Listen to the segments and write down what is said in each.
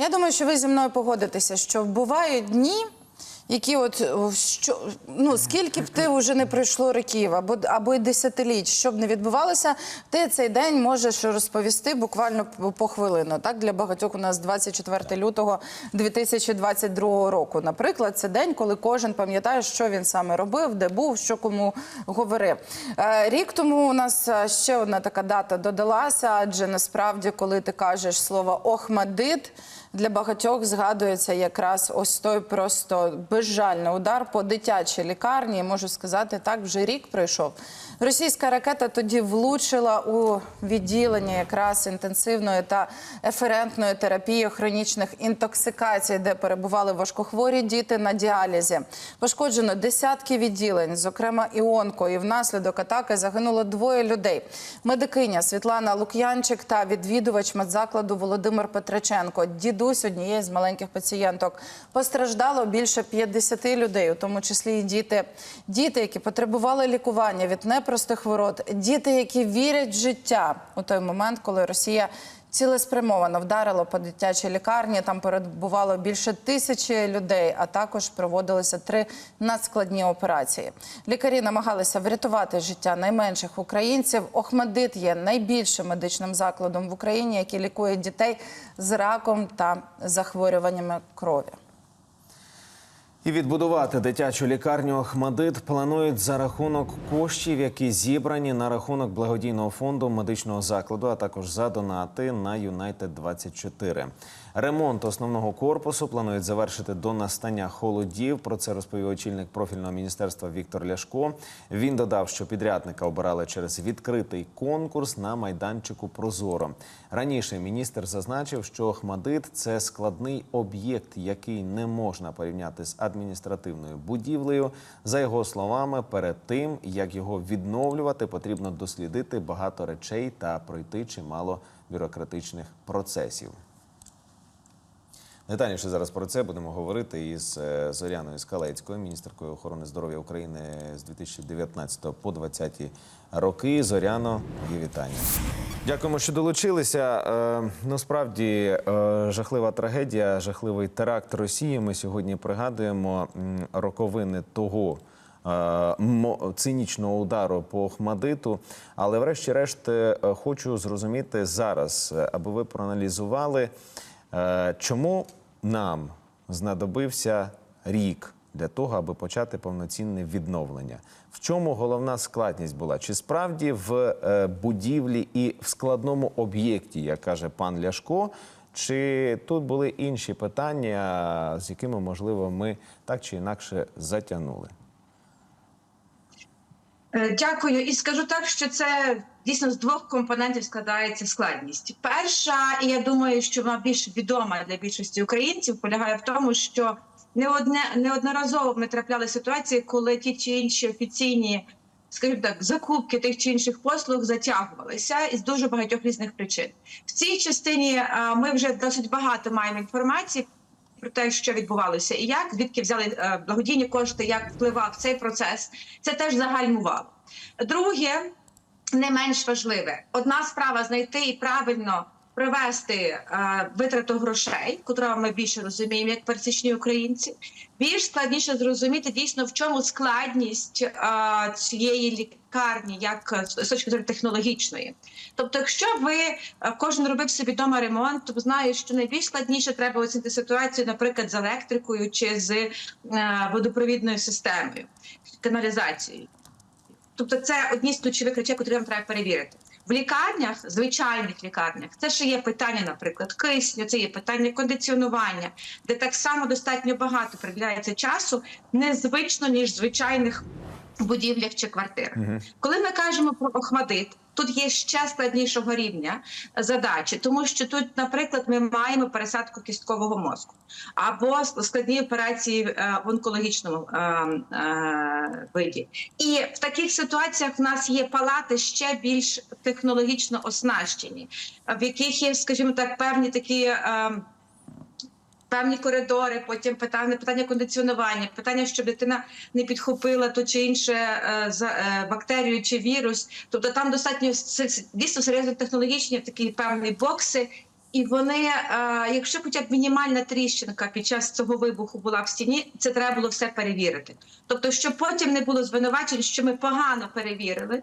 Я думаю, що ви зі мною погодитеся, що бувають дні, які от що ну скільки б ти вже не пройшло років, або або й десятиліть, щоб не відбувалося, ти цей день можеш розповісти буквально по- по хвилину. Так для багатьох у нас 24 лютого 2022 року. Наприклад, це день, коли кожен пам'ятає, що він саме робив, де був, що кому говорив. Е, Рік тому у нас е, ще одна така дата додалася, адже насправді, коли ти кажеш слово Охмадит. Для багатьох згадується якраз ось той просто безжальний удар по дитячій лікарні. Можу сказати, так вже рік пройшов. Російська ракета тоді влучила у відділення якраз інтенсивної та еферентної терапії хронічних інтоксикацій, де перебували важкохворі діти на діалізі. Пошкоджено десятки відділень, зокрема і онко. І внаслідок атаки загинуло двоє людей: медикиня Світлана Лук'янчик та відвідувач медзакладу Володимир Петриченко. Дідусь однієї з маленьких пацієнток. Постраждало більше 50 людей, у тому числі і діти. Діти, які потребували лікування від непростих хвороб, діти, які вірять в життя у той момент, коли Росія. Цілеспрямовано вдарило по дитячій лікарні. Там перебувало більше тисячі людей, а також проводилися три надскладні операції. Лікарі намагалися врятувати життя найменших українців. Охмадит є найбільшим медичним закладом в Україні, який лікує дітей з раком та захворюваннями крові. І відбудувати дитячу лікарню Ахмадит планують за рахунок коштів, які зібрані на рахунок благодійного фонду медичного закладу, а також за донати на Юнайтед 24 Ремонт основного корпусу планують завершити до настання холодів. Про це розповів очільник профільного міністерства Віктор Ляшко. Він додав, що підрядника обирали через відкритий конкурс на майданчику Прозоро. Раніше міністр зазначив, що Ахмадит це складний об'єкт, який не можна порівняти з адміністративною будівлею. За його словами, перед тим як його відновлювати, потрібно дослідити багато речей та пройти чимало бюрократичних процесів. Детальніше зараз про це будемо говорити із е, Зоряною Скалецькою, міністеркою охорони здоров'я України з 2019 по 2020 роки. Зоряно, її вітання. Дякуємо, що долучилися. Е, Насправді е, жахлива трагедія, жахливий теракт Росії. Ми сьогодні пригадуємо роковини того. е, Цинічного удару по Охмадиту, але врешті-решт е, хочу зрозуміти зараз, е, аби ви проаналізували, Чому нам знадобився рік для того, аби почати повноцінне відновлення? В чому головна складність була? Чи справді в е, будівлі і в складному об'єкті, як каже пан Ляшко? Чи тут були інші питання, з якими можливо ми так чи інакше затягнули? Е, Дякую, і скажу так, що це дійсно з двох компонентів складається складність. Перша, і я думаю, що вона більш відома для більшості українців, полягає в тому, що не одне неодноразово ми трапляли ситуації, коли ті чи інші офіційні, скажімо так, закупки тих чи інших послуг затягувалися із дуже багатьох різних причин. В цій частині е, ми вже досить багато маємо інформації. Про те, що відбувалося, і як звідки взяли е, благодійні кошти, як впливав цей процес, це теж загальмувало. Друге, не менш важливе, одна справа знайти і правильно провести е, витрату грошей, котрого ми більше розуміємо, як пересічні українці. Більш складніше зрозуміти дійсно в чому складність е, цієї лікарні, як е, з точки зору технологічної. Тобто, якщо ви кожен робив собі вдома ремонт, то знає, що найбільш складніше треба оцінити ситуацію, наприклад, з електрикою чи з водопровідною системою, каналізацією. Тобто, це одні з ключових речей, які нам треба перевірити. В лікарнях, звичайних лікарнях, це ще є питання, наприклад, кисню, це є питання кондиціонування, де так само достатньо багато приділяється часу, незвично ніж звичайних будівлях чи квартирах. Коли ми кажемо про Охмадит, тут є ще складнішого рівня задачі, тому що тут, наприклад, ми маємо пересадку кісткового мозку або складні операції е, в онкологічному е, е, виді. І в таких ситуаціях в нас є палати ще більш технологічно оснащені, в яких є, скажімо так, певні такі. Певні коридори, потім питання питання кондиціонування, питання, щоб дитина не підхопила то чи інше е, е, бактерію чи вірус. Тобто там достатньо дійсно серйозно технологічні такі певні бокси, І вони, е, якщо хоча б мінімальна тріщинка під час цього вибуху була в стіні, це треба було все перевірити. Тобто, щоб потім не було звинувачень, що ми погано перевірили,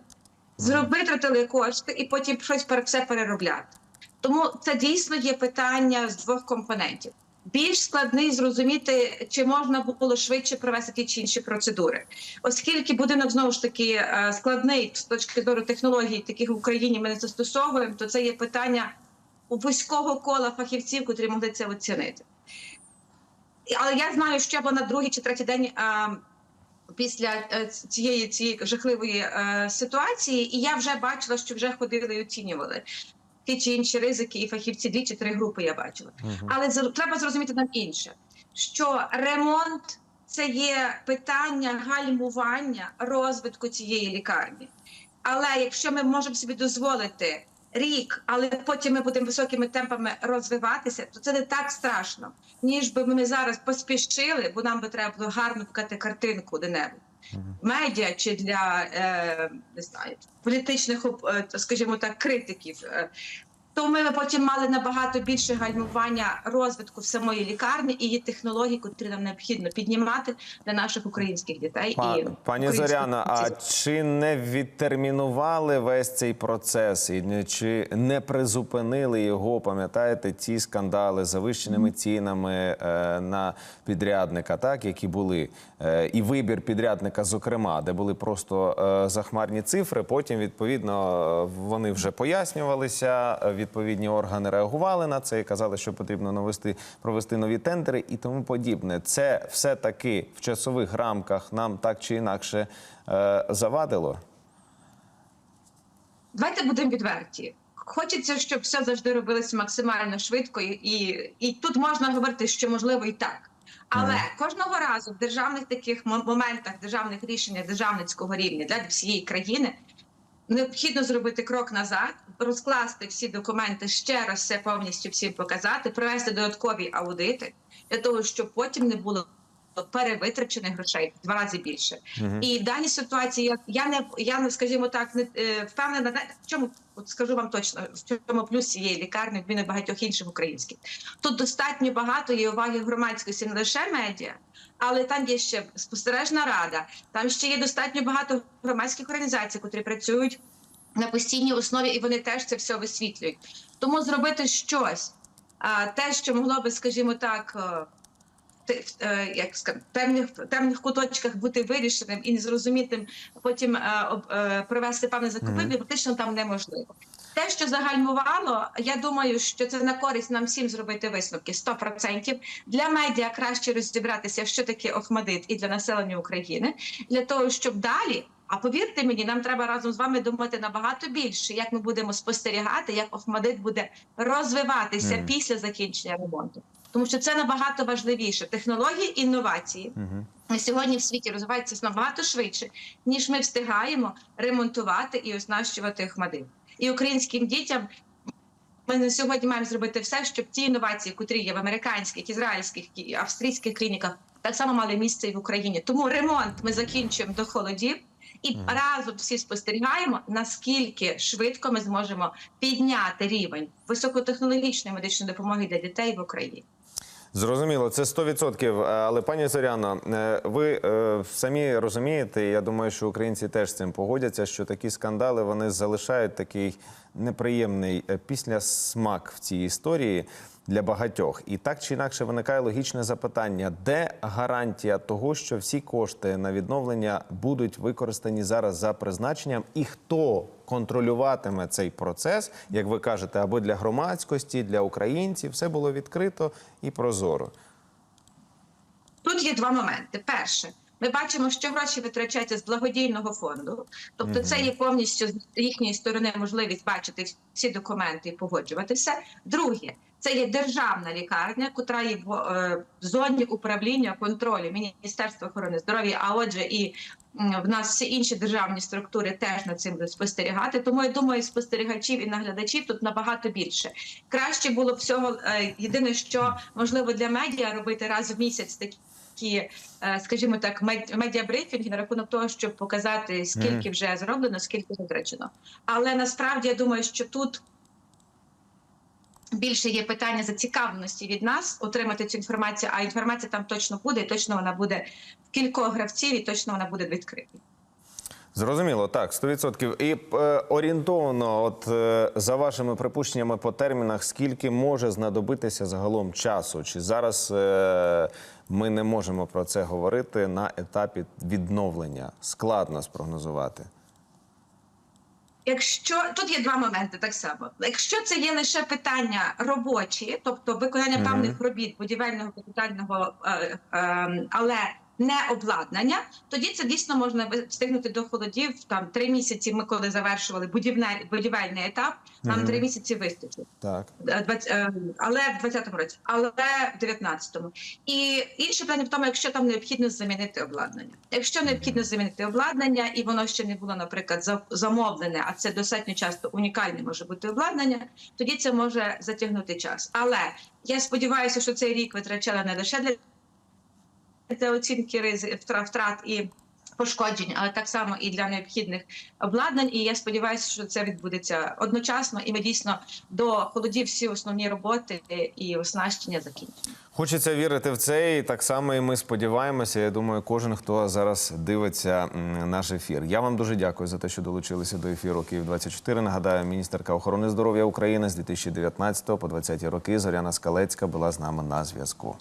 витратили кошти і потім щось все переробляти. Тому це дійсно є питання з двох компонентів. Більш складний зрозуміти, чи можна було швидше провести ті чи інші процедури, оскільки будинок знову ж таки е, складний з точки зору технологій, таких в Україні ми не застосовуємо, то це є питання вузького кола фахівців, котрі могли це оцінити. Але я знаю, що або на другий чи третій день а, після е, цієї цієї жахливої е, ситуації, і я вже бачила, що вже ходили і оцінювали ті чи інші ризики, і фахівці дві чи три групи я бачила. Але треба зрозуміти нам інше, що ремонт це є питання гальмування розвитку цієї лікарні. Але якщо ми можемо собі дозволити рік, але потім ми будемо високими темпами розвиватися, то це не так страшно, ніж би ми зараз поспішили, бо нам би треба було гарно показати картинку де-небудь. Медіа чи для е, не знаю політичних е, скажімо так, критиків. То ми потім мали набагато більше гальмування розвитку в самої лікарні і її технологій, котрі нам необхідно піднімати для наших українських дітей. Па- і Пані Зоряна, а чи не відтермінували весь цей процес і чи не призупинили його? Пам'ятаєте ці скандали з завищеними цінами е, на підрядника, так які були, е, і вибір підрядника, зокрема, де були просто е, захмарні цифри. Потім відповідно е, вони вже пояснювалися. е, Відповідні органи реагували на це і казали, що потрібно навести провести нові тендери і тому подібне. Це все таки в часових рамках нам так чи інакше е, завадило. Давайте будемо відверті. Хочеться, щоб все завжди робилося максимально швидко, і, і, і тут можна говорити, що можливо і так. Але кожного разу в державних таких мо- моментах державних рішень державницького рівня для всієї країни необхідно зробити крок назад, розкласти всі документи, ще раз все повністю всім показати, провести додаткові аудити для того, щоб потім не було перевитрачених грошей в два рази більше. І в даній ситуації я, я не я не скажімо так, не е, впевнена в чому от скажу вам точно в чому плюс цієї лікарні відміни багатьох інших українських. Тут достатньо багато є уваги громадськості, не лише медіа, але там є ще спостережна рада. Там ще є достатньо багато громадських організацій, які працюють на постійній основі, і вони теж це все висвітлюють. Тому зробити щось, те, що могло би, скажімо так. Е, як сказати, темних темних куточках бути вирішеним і незрозумітим, потім е, е, провести певне закупівлі, практично там неможливо. Те, що загальмувало, я думаю, що це на користь нам всім зробити висновки 100%. Для медіа краще розібратися, що таке Охмадит і для населення України, для того, щоб далі. А повірте мені, нам треба разом з вами думати набагато більше, як ми будемо спостерігати, як Охмадит буде розвиватися Мгм. після закінчення ремонту. Тому що це набагато важливіше. Технології, інновації на сьогодні в світі розвиваються набагато швидше, ніж ми встигаємо ремонтувати і оснащувати Охмадит. І українським дітям ми на сьогодні маємо зробити все, щоб ті інновації, котрі є в американських, ізраїльських і австрійських клініках, так само мали місце і в Україні. Тому ремонт ми закінчуємо до холодів. І разом всі спостерігаємо, наскільки швидко ми зможемо підняти рівень високотехнологічної медичної допомоги для дітей в Україні. Зрозуміло, це 100%. Е, Але пані Зоряно, е, ви е, самі розумієте, я думаю, що українці теж з цим погодяться, що такі скандали вони залишають такий неприємний е, післясмак в цій історії для багатьох. І так чи інакше виникає логічне запитання: де гарантія того, що всі кошти на відновлення будуть використані зараз за призначенням, і хто контролюватиме цей процес, як ви кажете, або для громадськості, для українців, все було відкрито і прозоро. Тут є два моменти. Перше, ми бачимо, що гроші витрачаються з благодійного фонду, тобто це є повністю з їхньої сторони можливість бачити всі документи і погоджуватися. Друге, це є державна лікарня, котра є в, е, зоні управління контролю Міністерства охорони здоров'я. А отже, і в нас всі інші державні структури теж над цим будуть спостерігати. Тому я думаю, спостерігачів і наглядачів тут набагато більше. Краще було всього е, єдине, що можливо для медіа робити раз в місяць такі такі, е, скажімо так, мед- медіабрифінги на рахунок того, щоб показати, скільки вже зроблено, скільки витрачено. Але насправді я думаю, що тут Більше є питання зацікавленості від нас отримати цю інформацію, а інформація там точно буде, і точно вона буде в кількох гравців, і точно вона буде відкрита. Зрозуміло, так, 100%. І е, орієнтовно, от е, за вашими припущеннями по термінах, скільки може знадобитися загалом часу? Чи зараз е, ми не можемо про це говорити на етапі відновлення? Складно спрогнозувати. Якщо тут є два моменти, так само. Якщо це є лише питання робочі, тобто виконання Мгм. певних робіт будівельного капітального, е, е, але не обладнання, тоді це дійсно можна встигнути до холодів. Там три місяці. Ми коли завершували будівне, будівельний етап, нам три місяці вистачить. Так. Е, е, але в 20-му році, але в 19-му. І інше питання в тому, якщо там необхідно замінити обладнання. Якщо необхідно замінити обладнання, і воно ще не було, наприклад, за- замовлене, а це достатньо часто унікальне може бути обладнання, тоді це може затягнути час. Але я сподіваюся, що цей рік витрачала не лише для, для оцінки ризи втра- втрат і. Пошкоджень, але так само і для необхідних обладнань. І я сподіваюся, що це відбудеться одночасно, і ми дійсно до холодів всі основні роботи і оснащення закінчимо. Хочеться вірити в це, і так само і ми сподіваємося. Я думаю, кожен, хто зараз дивиться наш ефір. Я вам дуже дякую за те, що долучилися до ефіру Київ 24 Нагадаю, міністерка охорони здоров'я України з 2019 по 2020 роки Зоряна Скалецька була з нами на зв'язку.